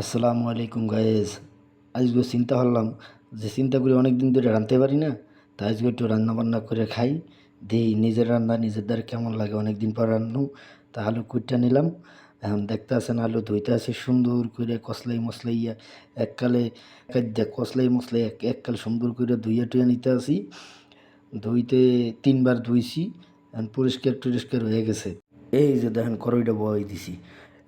আসসালামু আলাইকুম গায়েজ আজকে চিন্তা করলাম যে চিন্তা করে অনেক দিন ধরে রাঁধতে পারি না তাই আজকে একটু রান্না বান্না করে খাই। দিই, নিজের রান্না, নিজের দ্বারা কেমন লাগে? অনেক দিন পর রান্নু, তা আলু কুইটা নিলাম। এখন দেখতে আছেন আলু ধুইতে আছে সুন্দর করে কসলাই মশলাইয়া এককালে কসলাই মশলাই এক, এককালে সুন্দর করে ধুইয়া টুইয়া নিতে আসি ধুইতে তিনবার ধুইছি, এখন পরিষ্কার টরিষ্কার হয়ে গেছে। এই যে দেখেন করইটা বয় দিছি।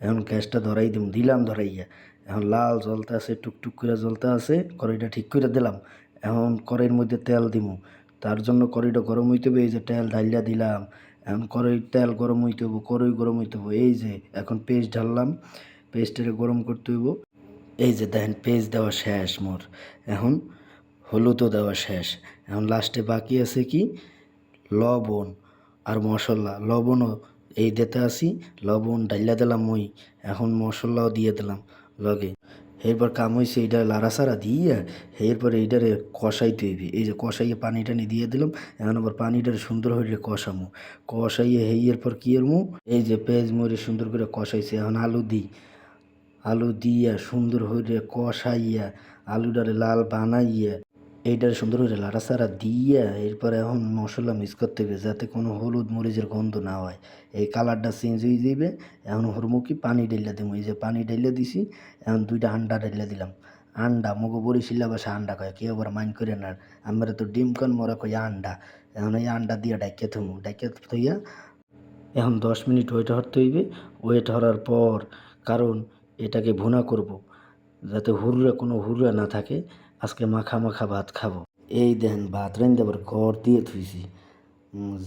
এখন গ্যাসটা ধরাই দিম, দিলাম ধরাইয়া। এখন লাল জ্বলতে আছে, টুকটুক করে জ্বলতে আছে, কড়াইটা ঠিক করে দিলাম। এখন কড়াইয়ের মধ্যে তেল দিমু। তার জন্য কড়াইটা গরম হইতে হবে, এই যে তেল ঢাইলা দিলাম। এখন কড়াই তেল গরম হইতে হব, কড়াই গরম হইতে হব। এই যে এখন পেস্ট ঢাললাম, পেস্টটা গরম করতে হইব। এই যে দেখেন, পেস্ট দেওয়া শেষ মোর। এখন হলুদও দেওয়া শেষ। এখন লাস্টে বাকি আছে কি? লবণ আর মশলা। লবণও এই দিতে আসি লবণ ডাইলা দিলাম মই, এখন মশলাও দিয়ে দিলাম, লগে। এরপর কাম হয়েছে এইটা লাড়াসাড়া দিয়ে এরপর এইটারে কষাই হইবে। এই যে কষাইয়ে পানি টানি দিয়ে দিলাম, এখন আবার পানিটারে সুন্দর হয়ে কষামু। কষাইয়ে হেই এরপর কি এরমু এই যে পেঁয়াজ মরে সুন্দর করে কষাইছে, এখন আলু দিই। আলু দিয়া সুন্দর হইরে কষাইয়া আলুটারে লাল বানাইয়া এইটারে সুন্দর করে লাড়াচাড়া দিয়া এরপরে এখন মশলা মিক্স করতে হবে যাতে কোনো হলুদ মরিচের গন্ধ না হয়। এই কালারটা চেঞ্জ হয়ে যাবে এখন হরমুখী পানি ডাইলা দেবো। এই যে পানি ডাইলা দিছি, এখন দুইটা আন্ডা ডাইলা দিলাম। আন্ডা মগো বরিশিল্লা বাসা আন্ডা কয়, কেউ আবার মাইন করে না। আমরা তো ডিম কন মোরা কই আন্ডা এখন এই আন্ডা দিয়ে ডাইকে থমু। ডাইকে থইয়া এখন দশ মিনিট ওয়েট হতে হইবে। ওয়েট হওয়ার পর কারণ এটাকে ভুনা করব। যাতে হুররা কোনো হুররা না থাকে। আজকে মাখা মাখা ভাত খাব। এই দেখেন ভাত রান্ধতে আবার ঘর দিয়ে থুইছি।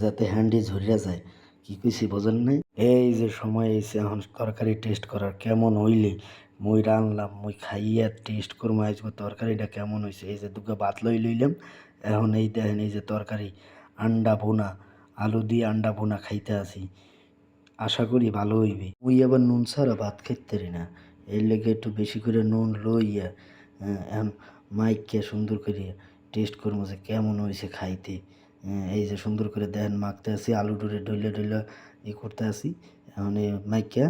যাতে হ্যান্ডি ঝরিয়া যায়। কি কইছি বোঝেন নাই? এই যে সময় এসে এখন তরকারি টেস্ট করার কেমন হইলে? মই রানলাম মই খাইয়া টেস্ট করব আজকে তরকারিটা কেমন হয়েছে এই যে দুটো ভাত লই লইলাম। এখন এই দেখেন এই যে তরকারি আন্ডা ভুনা আলু দিয়ে আন্ডা ভুনা খাইতে আসি আশা করি ভালো হইবে। ওই আবার নুন ছাড়া ভাত খাইতে না। এর লেগে একটু বেশি করে নুন লইয়া হ্যাঁ, এখন মাইককে সুন্দর করে টেস্ট করব যে কেমন হয়েছে খাইতে। হ্যাঁ, এই যে সুন্দর করে দেন মাখতে আসি আলু ডুরে ডইলে ডইলে ই করতে আসি। এই মাইকা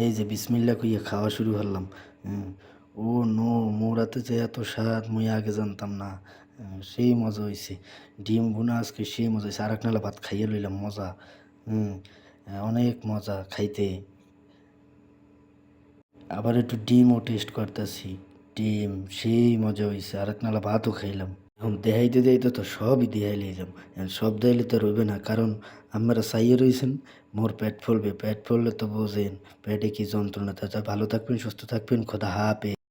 এই যে বিসমিল্লা কইয়া খাওয়া শুরু করলাম। হ্যাঁ, ও নো মোরাতে যে এত স্বাদ মুই আগে জানতাম না। হ্যাঁ, সেই মজা হয়েছে ডিম ভুনা আজকে সেই মজা হয়েছে আর এক নালা ভাত খাইয়ে লইলাম মজা। হুম অনেক মজা খাইতে। আবার একটু ডিমও টেস্ট করতেছি ডিম সেই মজা হয়েছে আর এক নালা ভাতও খাইলাম। এখন দেহাইতে দেহাইতে তো সবই দেহাই এখন সব দেহাইলে তো রইবে না, কারণ আমরা চাইয়ে রয়েছেন মোর পেট ফলবে। পেট ফললে তো বোঝেন, পেটে কি যন্ত্রণা। তা ভালো থাকবেন, সুস্থ থাকবেন, খোদা হাফে